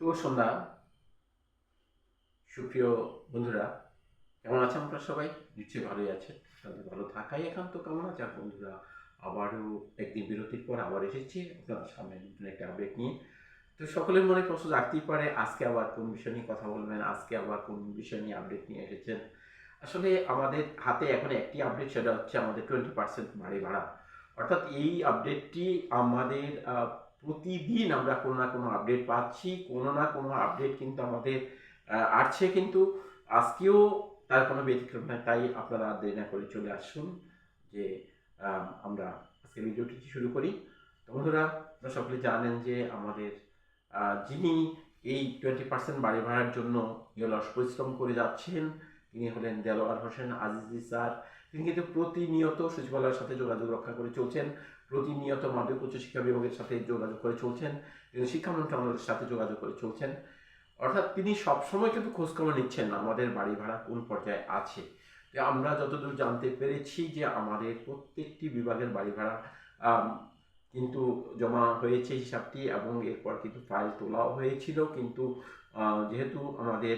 শুভ সন্ধ্যা। সুপ্রিয় বন্ধুরা, কেমন আছেন আপনারা সবাই? নিশ্চয়ই ভালোই আছেন। তাদের ভালো থাকাই একান্ত কামনা। যাক বন্ধুরা, আবারও একদিন বিরতির পর আবার এসেছি আপনাদের সামনে নতুন একটা আপডেট নিয়ে। তো সকলের মনে প্রশ্ন রাখতেই পারে, আজকে আবার কোন বিষয় নিয়ে কথা বলবেন? আজকে আবার কোন বিষয় নিয়ে আপডেট নিয়ে এসেছেন? আসলে আমাদের হাতে এখন একটি আপডেট সেটা হচ্ছে আমাদের টোয়েন্টি পার্সেন্ট বাড়ি ভাড়া। অর্থাৎ এই আপডেটটি আমাদের প্রতিদিন আমরা কোনো না কোনো আপডেট পাচ্ছি, কোনো না কোনো আপডেট কিন্তু আমাদের আসছে কিন্তু। আজকেও তার কোনো ব্যতিক্রম নাই তাই আপনারা দেরি না করে চলে আসুন যে আমরা আজকে ভিডিওটি শুরু করি। তো বন্ধুরা, আপনারা সকলে জানেন যে আমাদের যিনি এই টোয়েন্টি পার্সেন্ট বাড়ি ভাড়ার জন্য নিরলস পরিশ্রম করে যাচ্ছেন তিনি হলেন দেলোয়ার হোসেন আজিজি স্যার। তিনি কিন্তু প্রতিনিয়ত সচিবালয়ের সাথে যোগাযোগ রক্ষা করে চলছেন। প্রতিনিয়ত মাধ্যমিক উচ্চ শিক্ষা বিভাগের সাথে যোগাযোগ করে চলছেন। তিনি শিক্ষা মন্ত্রণালয়ের সাথে যোগাযোগ করে চলছেন। অর্থাৎ তিনি সবসময় কিন্তু খোঁজখবর নিচ্ছেন আমাদের বাড়ি ভাড়া কোন পর্যায়ে আছে। আমরা যতদূর জানতে পেরেছি যে আমাদের প্রত্যেকটি বিভাগের বাড়ি ভাড়া কিন্তু জমা হয়েছে হিসাবটি এবং এরপর কিন্তু ফাইল তোলাও হয়েছিল। কিন্তু যেহেতু আমাদের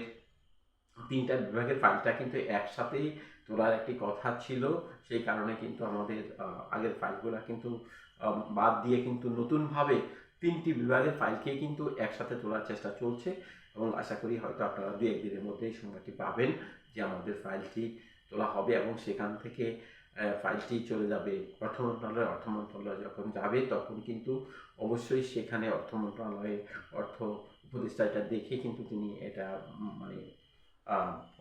তিনটা বিভাগের ফাইলটা কিন্তু একসাথেই তোলার একটি কথা ছিল। সেই কারণে কিন্তু আমাদের আগের ফাইলগুলো কিন্তু বাদ দিয়ে কিন্তু নতুনভাবে তিনটি বিভাগের ফাইলকে কিন্তু একসাথে তোলার চেষ্টা চলছে এবং আশা করি হয়তো আপনারা দু একদিনের মধ্যেই সংবাদটি পাবেন যে আমাদের ফাইলটি তোলা হবে এবং সেখান থেকে ফাইলটি চলে যাবে অর্থ মন্ত্রণালয়। অর্থ মন্ত্রণালয় যখন যাবে তখন কিন্তু অবশ্যই সেখানে অর্থ মন্ত্রণালয়ে অর্থ উপদেষ্টা এটা দেখে কিন্তু তিনি এটা মানে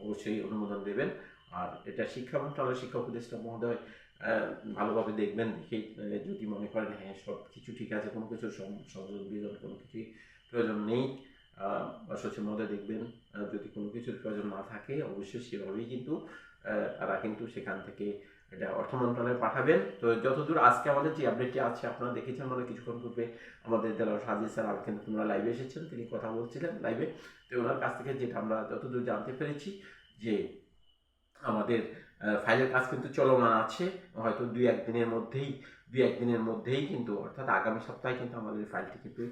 অবশ্যই অনুমোদন দেবেন। আর এটা শিক্ষা মন্ত্রণালয়, শিক্ষা উপদেষ্টা মহোদয় ভালোভাবে দেখবেন, দেখে যদি মনে করেন হ্যাঁ সব কিছু ঠিক আছে, কোনো কিছু সংযোগ কোনো কিছুই প্রয়োজন নেই। বা সচিব মহোদয় দেখবেন যদি কোনো কিছুর প্রয়োজন না থাকে, অবশ্যই সেভাবেই কিন্তু তারা কিন্তু সেখান থেকে এটা অর্থ মন্ত্রণালয়ে পাঠাবেন। তো যতদূর আজকে আমাদের যে আপডেটটি আছে, আপনারা দেখেছেন মানে কিছুক্ষণ পূর্বে আমাদের দেলার সাজিদ স্যার আর কিন্তু তোমরা লাইভে এসেছেন, তিনি কথা বলছিলেন লাইভে তো ওনার কাছ থেকে যেটা আমরা যতদূর জানতে পেরেছি যে আমাদের ফাইলের কাজ কিন্তু চলমান আছে। হয়তো দুই একদিনের মধ্যেই, দুই একদিনের মধ্যেই কিন্তু, অর্থাৎ আগামী সপ্তাহে কিন্তু আমাদের ফাইলটি কিন্তু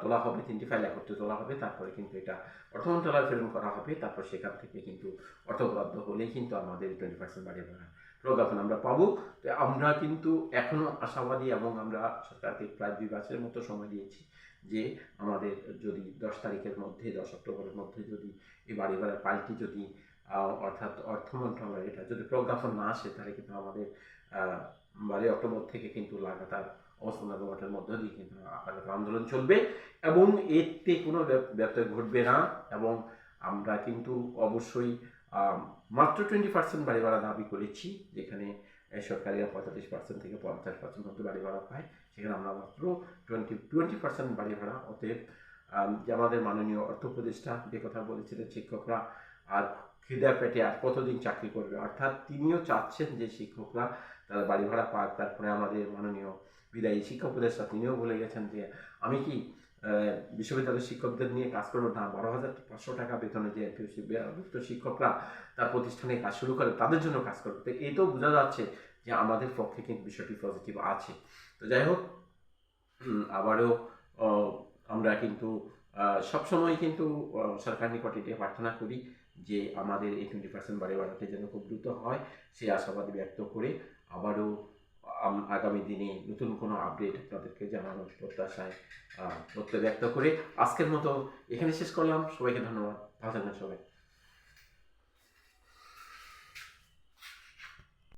তোলা হবে। তিনটি ফাইল একত্রে তোলা হবে। তারপরে কিন্তু এটা অর্থ মন্ত্রণালয়ে প্রেরণ করা হবে। তারপর সেখান থেকে কিন্তু অর্থ বরাদ্দ হলেই কিন্তু আমাদের টোয়েন্টি পার্সেন্ট বাড়িয়ে ভাড়া প্রজ্ঞাপন আমরা পাবো। তো আমরা কিন্তু এখনও আশাবাদী এবং আমরা সরকারকে প্রায় দুই মাসের মতো সময় দিয়েছি যে আমাদের যদি দশ তারিখের মধ্যে, দশ অক্টোবরের মধ্যে যদি এই বাড়ি ভাড়ার পাল্টি যদি অর্থাৎ অর্থ মন্ত্রণালয় এটা যদি প্রজ্ঞাপন না আসে, তাহলে কিন্তু আমাদের বারোই অক্টোবর থেকে কিন্তু লাগাতার অবস্থান আন্দোলনের মধ্য দিয়ে কিন্তু লাগাতার আন্দোলন চলবে এবং এতে কোনো ব্যত্যয় ঘটবে না এবং আমরা কিন্তু অবশ্যই মাত্র টোয়েন্টি পার্সেন্ট বাড়ি ভাড়া দাবি করেছি, যেখানে সরকারিরা পঁয়তাল্লিশ পার্সেন্ট থেকে পঞ্চাশ পার্সেন্ট মতো বাড়ি ভাড়া পায় সেখানে আমরা মাত্র টোয়েন্টি টোয়েন্টি পার্সেন্ট বাড়ি ভাড়া অতএব যে আমাদের মাননীয় অর্থ উপদেষ্টা যে কথা বলেছিলেন শিক্ষকরা, আর খিদা পেটে আর কতদিন চাকরি করবে, অর্থাৎ তিনিও চাচ্ছেন যে শিক্ষকরা তারা বাড়ি ভাড়া পাক। তারপরে আমাদের মাননীয় বিদায়ী শিক্ষা উপদেষ্টা তিনিও বলে গেছেন যে, আমি কি বিশ্ববিদ্যালয়ের শিক্ষকদের নিয়ে কাজ করব। না বারো হাজার পাঁচশো টাকা বেতনে যে ভুক্ত শিক্ষকরা তার প্রতিষ্ঠানে কাজ শুরু করে, তাদের জন্য কাজ করবে। তো এটাও বোঝা যাচ্ছে যে আমাদের পক্ষে কিন্তু বিষয়টি পজিটিভ আছে। তো যাই হোক আবারও আমরা কিন্তু সবসময় কিন্তু সরকার নিকট এটি প্রার্থনা করি যে আমাদের এই টোয়েন্টি পার্সেন্ট বাড়ি বাড়াতে যেন খুব দ্রুত হয়। সেই আশাবাদী ব্যক্ত করে আবারও আগামী দিনে নতুন কোনো আপডেট আপনাদেরকে জানানোর প্রত্যাশায় প্রত্যয় ব্যক্ত করে। আজকের মতো এখানে শেষ করলাম। সবাইকে ধন্যবাদ। ভালো থাকবেন সবাই।